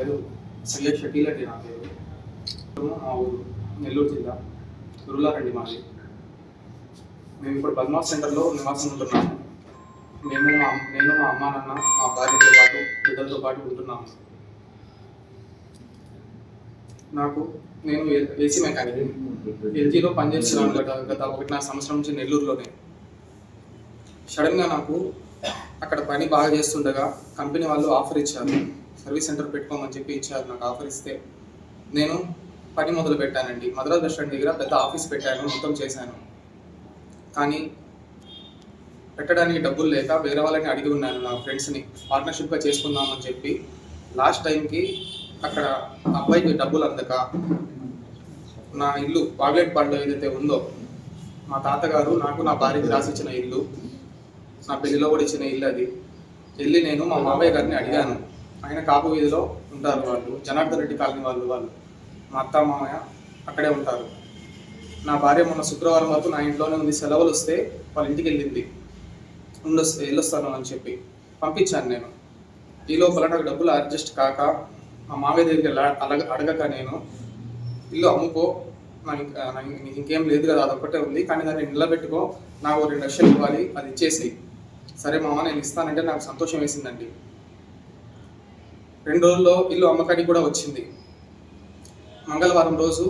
పేరు సంజయ్ షకీల్ అండి నా పేరు. మా ఊరు నెల్లూరు జిల్లా. గురులారండి మాది. మేము ఇప్పుడు బద్మాస్ సెంటర్లో నివాసం ఉంటున్నాము. మేము మా నేను మా అమ్మ నాన్న మా భార్యతో పాటు బిడ్డలతో పాటు ఉంటున్నాము. నాకు నేను ఏ- ఏసీ మెకానిక్. ఎల్జీలో పనిచేస్తున్నాను గత గత ఒకటిన్నర సంవత్సరం నుంచి నెల్లూరులోనే. సడన్గా నాకు అక్కడ పని బాగా చేస్తుండగా కంపెనీ వాళ్ళు ఆఫర్ ఇచ్చారు. సర్వీస్ సెంటర్ పెట్టుకోమని చెప్పి ఇచ్చారు నాకు ఆఫర్ ఇస్తే. నేను పని మొదలు పెట్టానండి. మద్రాస్ బస్ స్టాండ్ దగ్గర పెద్ద ఆఫీస్ పెట్టాను మొత్తం చేశాను. కానీ పెట్టడానికి డబ్బులు లేక వేరే వాళ్ళని అడిగి ఉన్నాను నా ఫ్రెండ్స్ని పార్ట్నర్షిప్గా చేసుకుందామని చెప్పి. లాస్ట్ టైంకి అక్కడ అబ్బాయికి డబ్బులు అందక నా ఇల్లు పాగ్లెట్పాడులో ఏదైతే ఉందో మా తాతగారు నాకు నా భార్యకి రాసిచ్చిన ఇల్లు నా పెళ్ళిలో కూడా ఇచ్చిన ఇల్లు అది. వెళ్ళి నేను మా మామయ్య గారిని అడిగాను. ఆయన కాపు వీధిలో ఉంటారు వాళ్ళు. జనార్దన్ రెడ్డి కాలనీ వాళ్ళు వాళ్ళు. మా అత్త మామయ్య అక్కడే ఉంటారు. నా భార్య మొన్న శుక్రవారం వరకు నా ఇంట్లోనే ఉంది. సెలవులు వస్తే వాళ్ళ ఇంటికి వెళ్ళింది. ఉండొస్తే వెళ్ళొస్తాను అని చెప్పి పంపించాను నేను. ఈ లోపల నాకు డబ్బులు అడ్జస్ట్ కాక మా మామయ్య దగ్గరికి అలగ అడగక నేను ఇల్లు అమ్ముకో. నాకు ఇంకా ఇంకేం లేదు కదా అదొక్కటే ఉంది. కానీ దాన్ని నిలబెట్టుకో. నాకు రెండు లక్షలు ఇవ్వాలి. అది ఇచ్చేసి సరే మామ నేను ఇస్తానంటే నాకు సంతోషం వేసిందండి. రెండు రోజుల్లో ఇల్లు అమ్మకానికి కూడా వచ్చింది. మంగళవారం రోజు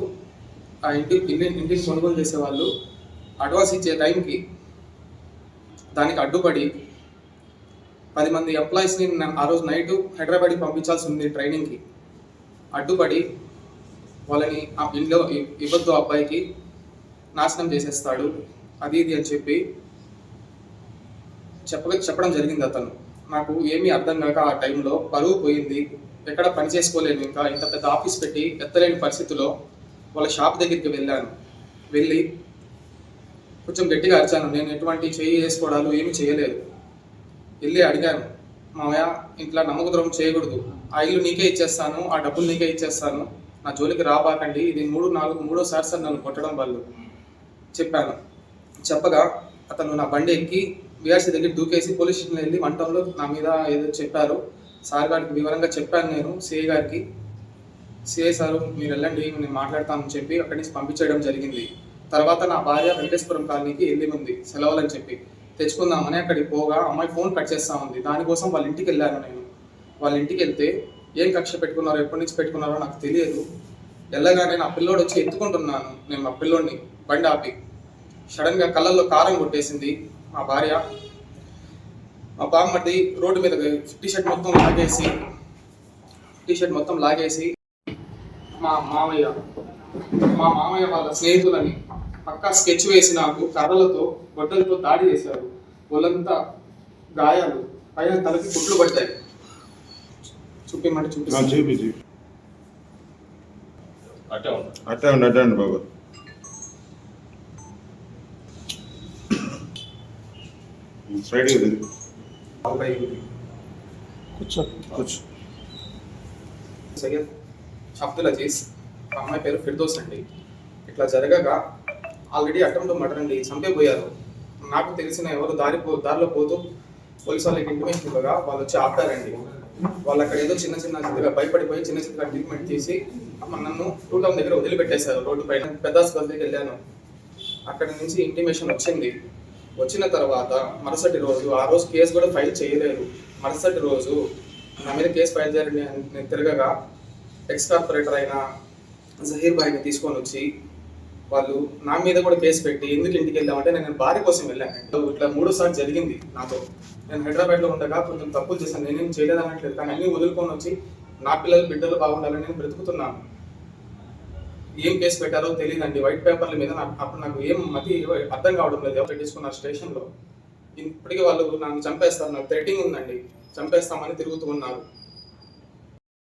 ఆ ఇంటి ఇల్లు ఇంటిని కొనుగోలు చేసేవాళ్ళు అడ్వాన్స్ ఇచ్చే టైంకి దానికి అడ్డుపడి పది మంది ఎంప్లాయీస్ని ఆ రోజు నైట్ హైదరాబాద్కి పంపించాల్సి ఉంది ట్రైనింగ్కి. అడ్డుపడి వాళ్ళని ఆ ఇంట్లో ఇవ్వద్దు ఆ అబ్బాయికి నాశనం చేసేస్తాడు అది ఇది అని చెప్పి చెప్ప చెప్పడం జరిగింది అతను. నాకు ఏమీ అర్థం కాక ఆ టైంలో పరువు పోయింది. ఎక్కడ పని చేసుకోలేను ఇంకా. ఇంత పెద్ద ఆఫీస్ పెట్టి ఎత్తలేని పరిస్థితిలో వాళ్ళ షాప్ దగ్గరికి వెళ్ళాను. వెళ్ళి కొంచెం గట్టిగా అరిచాను. నేను ఎటువంటి చేయి వేసుకోవడాలు ఏమీ చేయలేదు. వెళ్ళి అడిగాను మామయ్య ఇంట్లో నమ్మక ద్రోహం చేయకూడదు. ఆ ఇల్లు నీకే ఇచ్చేస్తాను ఆ డబ్బులు నీకే ఇచ్చేస్తాను. నా జోలికి రాబాకండి. ఇది మూడు నాలుగు మూడోసారి సార్ నన్ను కొట్టడం వాళ్ళు చెప్పాను. చెప్పగా అతను నా బండి ఎక్కి విఆర్సీ దగ్గర దూకేసి పోలీస్ స్టేషన్లో వెళ్ళి మంటంలో నా మీద ఏదో చెప్పారు. సార్ గారికి వివరంగా చెప్పాను నేను సిఐ గారికి. సిఐ సారు మీరు వెళ్ళండి నేను మాట్లాడతానని చెప్పి అక్కడి నుంచి పంపించేయడం జరిగింది. తర్వాత నా భార్య వెంకటేశ్వరం కాలనీకి వెళ్ళి ఉంది సెలవులని చెప్పి. తెచ్చుకుందామని అక్కడికి పోగా అమ్మాయి ఫోన్ కట్ చేస్తా ఉంది. దానికోసం వాళ్ళ ఇంటికి వెళ్ళాను నేను. వాళ్ళ ఇంటికి వెళ్తే ఏం కక్ష పెట్టుకున్నారో ఎప్పటి నుంచి పెట్టుకున్నారో నాకు తెలియదు. వెళ్ళగానే నా పిల్లోడు వచ్చి ఎత్తుకుంటున్నాను. నేను మా పిల్లోడిని బండి ఆపి. సడన్గా కళ్ళల్లో కారం కొట్టేసింది. మా భార్య మా బామ్మడి రోడ్డు మీద టీ షర్ట్ మొత్తం లాగేసి టీ షర్ట్ మొత్తం లాగేసి మా మామయ్య మా మామయ్య వాళ్ళ స్నేహితులని పక్కా స్కెచ్ వేసి నాకు కర్రలతో గొడ్డలతో దాడి చేశారు. ఒళ్ళంతా గాయాలు పైన తలకి చూపిమంటే నా చూపిస్తాను చూపి అట్టే ఉంటా అట్టే ఉండి అట్టే ఉండి బాబు. కూర్చో. కూర్చో. సయ్యద్ అబ్దుల్ అజీజ్ అమ్మాయి పేరు ఫిర్దోస్ అండి. ఇట్లా జరగగా ఆల్రెడీ అటెంప్ట్ మర్డర్ అండి చంపేపోయారు నాకు తెలిసిన ఎవరు దారి పో దారిలో పోతూ పోలీసు వాళ్ళకి ఇంటిమేషన్ ఇవ్వగా వాళ్ళు వచ్చి ఆపారండి. వాళ్ళు అక్కడ ఏదో చిన్న చిన్న చిన్నగా భయపడిపోయి చిన్న చిన్నగా ట్రీట్మెంట్ చేసి నన్ను టూ టౌన్ దగ్గర వదిలిపెట్టేశారు రోడ్డు పైన. పెద్ద హాస్పిటల్కి వెళ్ళాను. అక్కడ నుంచి ఇంటిమేషన్ వచ్చింది. వచ్చిన తర్వాత మరుసటి రోజు ఆ రోజు కేసు కూడా ఫైల్ చేయలేదు. మరుసటి రోజు నా మీద కేసు ఫైల్ చేయాలని నేను తిరగగా ఎక్స్ కార్పొరేటర్ అయిన జహీర్ భాయ్ని తీసుకొని వచ్చి వాళ్ళు నా మీద కూడా కేసు పెట్టి ఎందుకు ఇంటికి వెళ్ళామంటే నేను భార్య కోసం వెళ్ళాను. ఇట్లా మూడోసారి జరిగింది నాతో. నేను హైదరాబాద్లో ఉండగా కొంచెం తప్పులు చేశాను. నేనేం చేయలేదు అనట్లేదు కానీ అన్నీ వదులుకొని వచ్చి నా పిల్లలు బిడ్డలు బాగుండాలని నేను బ్రతుకుతున్నాను. ఏం కేసు పెట్టారో తెలియదండి. వైట్ పేపర్ల మీద నాకు అప్పుడు నాకు ఏం మతి అర్థం కావడం లేదు. ఎవరు పెట్టించుకున్నారు స్టేషన్లో ఇప్పటికీ వాళ్ళు నన్ను చంపేస్తారు. నాకు థ్రెటింగ్ ఉందండి. చంపేస్తామని తిరుగుతూ ఉన్నారు.